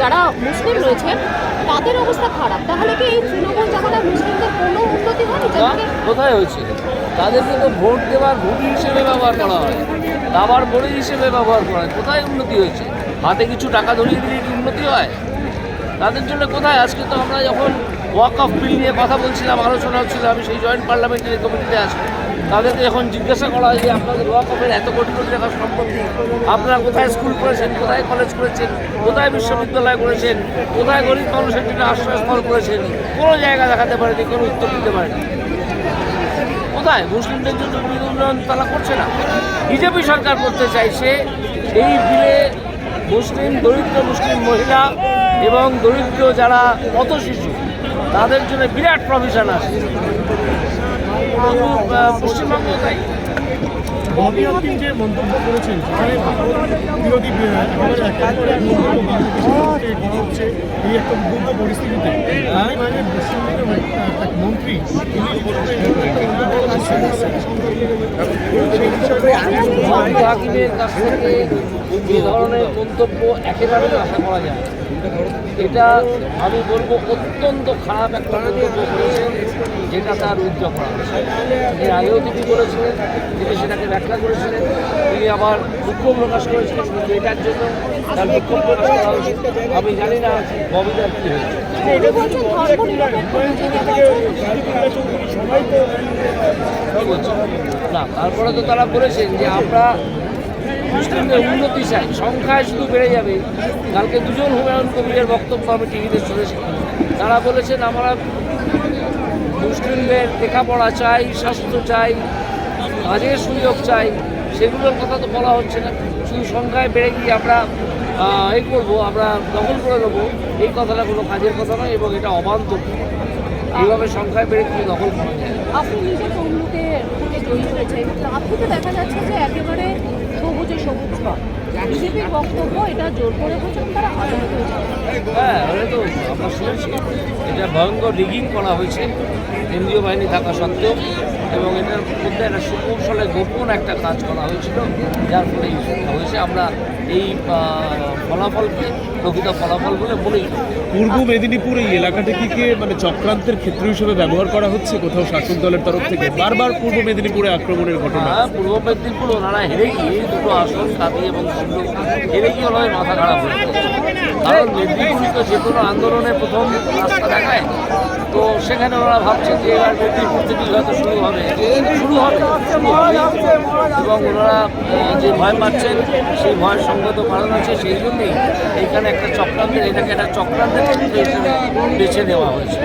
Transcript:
যারা মুসলিম রয়েছেন তাদের অবস্থা খারাপ তাহলে কি এই তৃণমূল জামানা মুসলিমদের কোনো উন্নতি হয়নি কোথায় হয়েছে? তাদেরকে তো ভোট দেওয়ার ভোট হিসেবে ব্যবহার করা হয়। দাবার বড়ি হিসেবে ব্যবহার করা হয়। কোথায় উন্নতি হয়েছে? হাতে কিছু টাকা ধরিয়ে দিলে কি উন্নতি হয়? তাদের জন্য কোথায়? আজকে তো আমরা যখন ওয়াক অফ বিল নিয়ে কথা বলছিলাম, আলোচনা হচ্ছিল, আমি সেই জয়েন্ট পার্লামেন্টারি কমিটিতে আছি। তাদেরকে যখন জিজ্ঞাসা করা হয় যে আপনাদের ওয়াক অফের এত কোটি কোটি টাকা সম্পত্তি আপনারা কোথায় স্কুল করেছেন? কোথায় কলেজ করেছেন? কোথায় বিশ্ববিদ্যালয় করেছেন? কোথায় গরিব মানুষের জন্য আশ্রয়স্থল করেছেন? কোনো জায়গা দেখাতে পারেনি, কোনো উত্তর দিতে পারেনি। কোথায়? মুসলিমদের জন্য উন্নয়ন তারা করছে না। বিজেপি সরকার করতে চাইছে এই বিলে মুসলিম, দরিদ্র মুসলিম মহিলা এবং দরিদ্র যারা পথ শিশু তাদের জন্য বিরাট প্রভিশন আছে। পশ্চিমবঙ্গ তাই? ববি যে মন্তব্য করেছেন সেখানে বিরোধী বি- আমাদের একেবারে মন্তব্য বিজেপি করা হচ্ছে এই একটা উদ্বুদ্ধ পরিস্থিতিতে। তারই মাঝে পশ্চিমবঙ্গের এক মন্ত্রী তিনি সেই বিষয়ে যে ধরনের মন্তব্য একেবারে আশা করা যায়। এটা আমি বলব অত্যন্ত খারাপ একটা মন্তব্য করেছেন, যেটা তার উদ্যোগ করা এর আগেও তিনি বলেছিলেন, তিনি সেটাকে ব্যাখ্যা করেছিলেন, তিনি আবার দুঃখ প্রকাশ করেছিলেন, কিন্তু এটার জন্য তার দুঃখ প্রকাশ করা উচিত আমি জানি না ববিতার কী হয়েছে। তিনি? না, তারপরে তো তারা বলেছেন যে আমরা মুসলিমদের উন্নতি চাই। সংখ্যায় শুধু বেড়ে যাবে। কালকে দুজন হুমায়ুন কবিরের বক্তব্য আমি টিভিতে শুনেছি তারা বলেছেন, আমরা মুসলিমদের লেখাপড়া চাই, স্বাস্থ্য চাই, কাজের সুযোগ চাই। সেগুলোর কথা তো বলা হচ্ছে না। শুধু সংখ্যায় বেড়ে গিয়ে আমরা এই করব, আমরা দখল করে নেব, এই কথাটা কোনো কাজের কথা নয় এবং এটা অবান্তর। এইভাবে সংখ্যায় বেড়ে গিয়ে দখল করা যায়। আপনি জয়ী হয়েছেন আপনিতে দেখা যাচ্ছে যে একেবারে সবুজে সবুজ বিজেপির বক্তব্য এটা জোর করে বলছেন তারা হ্যাঁ ওটা তো আমরা শুনেছি এটা ভয়ঙ্কর রিগিং করা হয়েছে কেন্দ্রীয় বাহিনী থাকা সত্ত্বেও এবং এটার মধ্যে একটা সুকৌশলে গোপন একটা কাজ করা হয়েছিল যার ফলে এই হয়েছে। আমরা এই ফলাফলকে প্রকৃত ফলাফল বলে পূর্ব মেদিনীপুর এই এলাকাটিকে মানে চক্রান্তের ক্ষেত্র হিসেবে ব্যবহার করা হচ্ছে? কোথাও শাসক দলের তরফ থেকে বারবার পূর্ব মেদিনীপুরে আক্রমণের ঘটনা? হ্যাঁ পূর্ব মেদিনীপুর ওনারা হেরে গিয়ে দুটো আসন কাঁদি এবং তমলুক হেরে গিয়ে মাথা খারাপ হয়ে। কারণ মেদিনীপুর তো যে কোনো আন্দোলনে প্রথম রাস্তা দেখায় তো সেখানে ওরা ভাবছেন যে এবার মেদিনীপুর থেকে হয়তো শুরু হবে শুরু হবে এবং ওনারা যে ভয় পাচ্ছেন সেই ভয়ের সঙ্গত কারণ আছে সেই জন্যই এইখানে একটা চক্রান্তের এটাকে একটা চক্রান্তের বেছে নেওয়া হয়েছে